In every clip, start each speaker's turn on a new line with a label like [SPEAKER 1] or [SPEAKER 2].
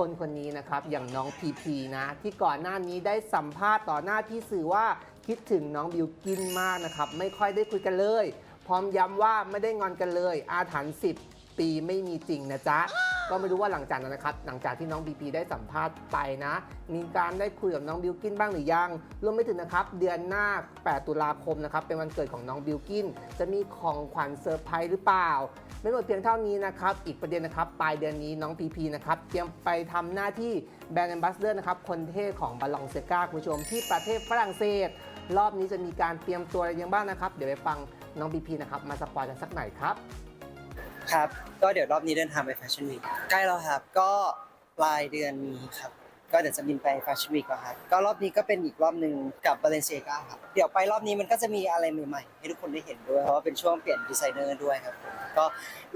[SPEAKER 1] คนคนนี้นะครับอย่างน้องพีพีนะที่ก่อนหน้านี้ได้สัมภาษณ์ต่อหน้าที่สื่อว่าคิดถึงน้องบิวกินมากนะครับไม่ค่อยได้คุยกันเลย พร้อมย้ำว่าไม่ได้งอนกันเลย อาถรรพ์10 ปีไม่มีจริงนะจ๊ะ ก็ไม่รู้ว่าหลังจากนั้นนะครับ หลังจากที่น้องบีพีได้สัมภาษณ์ไปนะ มีการได้คุยกับน้องบิวกินบ้างหรือยัง รวมไปถึงนะครับ เดือนหน้า 8 ตุลาคมนะครับ เป็นวันเกิดของน้องบิวกิน จะมีของขวัญเซอร์ไพรส์หรือเปล่า ไม่หมดเพียงเท่านี้นะครับ อีกประเด็นนะครับ ปลายเดือนนี้น้องพีพีนะครับ เตรียมไปทำหน้าที่แบรนด์แอมบาสเดอร์นะครับ คนเท่ของบาลองเซกาคุณผู้ชมที่ประเทศฝรั่งเศส รอบนี้จะมีการเตรียมตัวอะไรยังบ้างนะครับ เดี๋ยวไปฟังน้องพีพีนะครับ มาสปอยกันสักหน่อยครับ
[SPEAKER 2] ครับ ก็เดี๋ยวรอบนี้เดินทางไปแฟชั่นวีคใกล้แล้วครับ ก็ปลายเดือนนี้ครับ ก็เดี๋ยวจะบินไปแฟชั่นวีคแล้วครับ ก็รอบนี้ก็เป็นอีกรอบหนึ่งกับบาเลนเซียกาครับ เดี๋ยวไปรอบนี้มันก็จะมีอะไรใหม่ๆ ให้ทุกคนได้เห็นด้วย เพราะว่าเป็นช่วงเปลี่ยนดีไซเนอร์ด้วยครับผมก็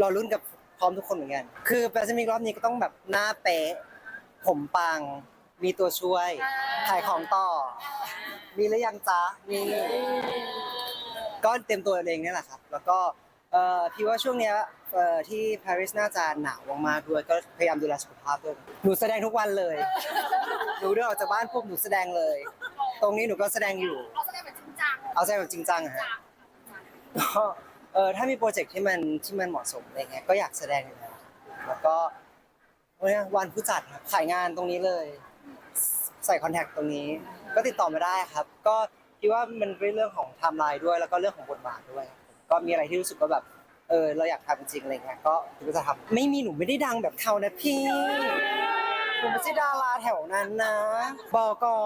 [SPEAKER 2] รอรุ่นกับพร้อมทุกคนเหมือนกัน คือแฟชั่นวีครอบนี้ก็ต้องแบบหน้าเป๊ะ ผมปัง มีตัวช่วย ขายของต่อ มีหรือยังจ๊ะมีก็เต็มตัวเองนี่แหละครับ แล้วก็ เอ่อพี่ว่าช่วงเนี้ยเอ่อที่ปารีสน่าจะหนาวมากๆด้วยก็พยายามดูแลสุขภาพด้วยหนูแสดงทุกวันเลย หนูเดินออกจากบ้านปุ๊บหนูแสดงเลย ตรงนี้หนูก็แสดงอยู่
[SPEAKER 3] เราแสดงแบบจริงจัง
[SPEAKER 2] เอาแสดงแบบจริงจังอะฮะ
[SPEAKER 3] จาก
[SPEAKER 2] ก็เออถ้ามีโปรเจกต์ที่มันที่มันเหมาะสมอะไรเงี้ยก็อยากแสดงอยู่แล้วแล้วก็เนี่ยวันผู้จัดครับขายงานตรงนี้เลย ใส่คอนแทคตรงนี้ ก็ติดต่อมาได้ครับ ก็คิดว่ามันเป็นเรื่องของไทม์ไลน์ด้วย แล้วก็เรื่องของบทบาทด้วยครับ ก็มีอะไรที่รู้สึกว่าแบบ เออ เราอยากทำจริงๆอะไรเงี้ยก็ก็จะทำไม่มีหนูไม่ได้ดังแบบเขานะพี่หนูไม่ใช่ดาราแถวนั้นนะบอกอ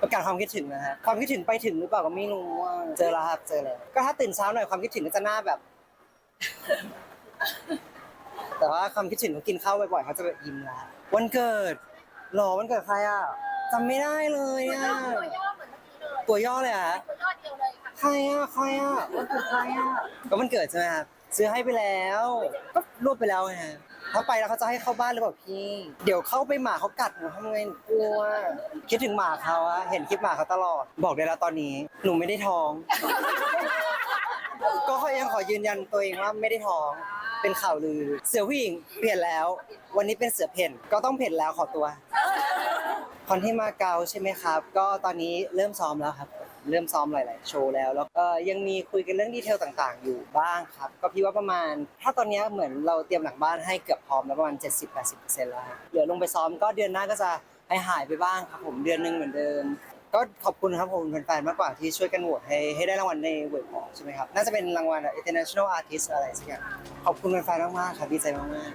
[SPEAKER 2] ประกาศความคิดถึงนะฮะความคิดถึงไปถึงหรือเปล่าก็ไม่รู้ว่าเจอแล้วครับเจอแล้วก็ถ้าตื่นเช้าหน่อยความคิดถึงก็จะหน้าแบบ แต่ว่าความคิดถึงเขากินข้าวบ่อยๆเขาจะแบบยิ้มแล้ววันเกิดหรอวันเกิดใครอะจำไม่ได้เลยอะ
[SPEAKER 3] ตัวย่อเหมือนเมื่อกี้เลย
[SPEAKER 2] ตัวย่อเลยอะ ใครอะใครอะวันเกิดใครอะก็วันเกิดใช่ไหมครับซื้อให้ไปแล้ว ก็รวบไปแล้วไงฮะถ้าไปแล้วเขาจะให้เข้าบ้านหรือเปล่าพี่ เดี๋ยวเข้าไปหมาเขากัดหนูทำไงหนูกลัว คิดถึงหมาเขาอะเห็นคลิปหมาเขาตลอด บอกได้แล้วตอนนี้ หนูไม่ได้ท้อง ก็เขายังขอยืนยันตัวเองว่าไม่ได้ท้อง เป็นข่าวลือ เสือผู้หญิงเปลี่ยนแล้ว วันนี้เป็นเสือเพ่น ก็ต้องเพ่นแล้วขอตัว คอนที่มาเก๊าใช่ไหมครับ ก็ตอนนี้เริ่มซ้อมแล้วครับ เริ่มซ้อมหลายๆ โชว์แล้ว แล้วก็ยังมีคุยกันเรื่องดีเทลต่างๆ อยู่บ้างครับ ก็พี่ว่าประมาณ ถ้าตอนนี้เหมือนเราเตรียมหลังบ้านให้เกือบพร้อมแล้วประมาณ 70-80%แล้วครับเหลือลงไปซ้อมก็เดือนหน้าก็จะหายหายไปบ้างครับผมเดือนหนึ่งเหมือนเดิม ก็ขอบคุณครับผมแฟนๆมากกว่าที่ช่วยกันโหวตให้ให้ได้รางวัลในเว็บพอใช่ไหมครับ น่าจะเป็นรางวัล international artist อะไรสักอย่างขอบคุณแฟนๆมากๆครับดีใจมาก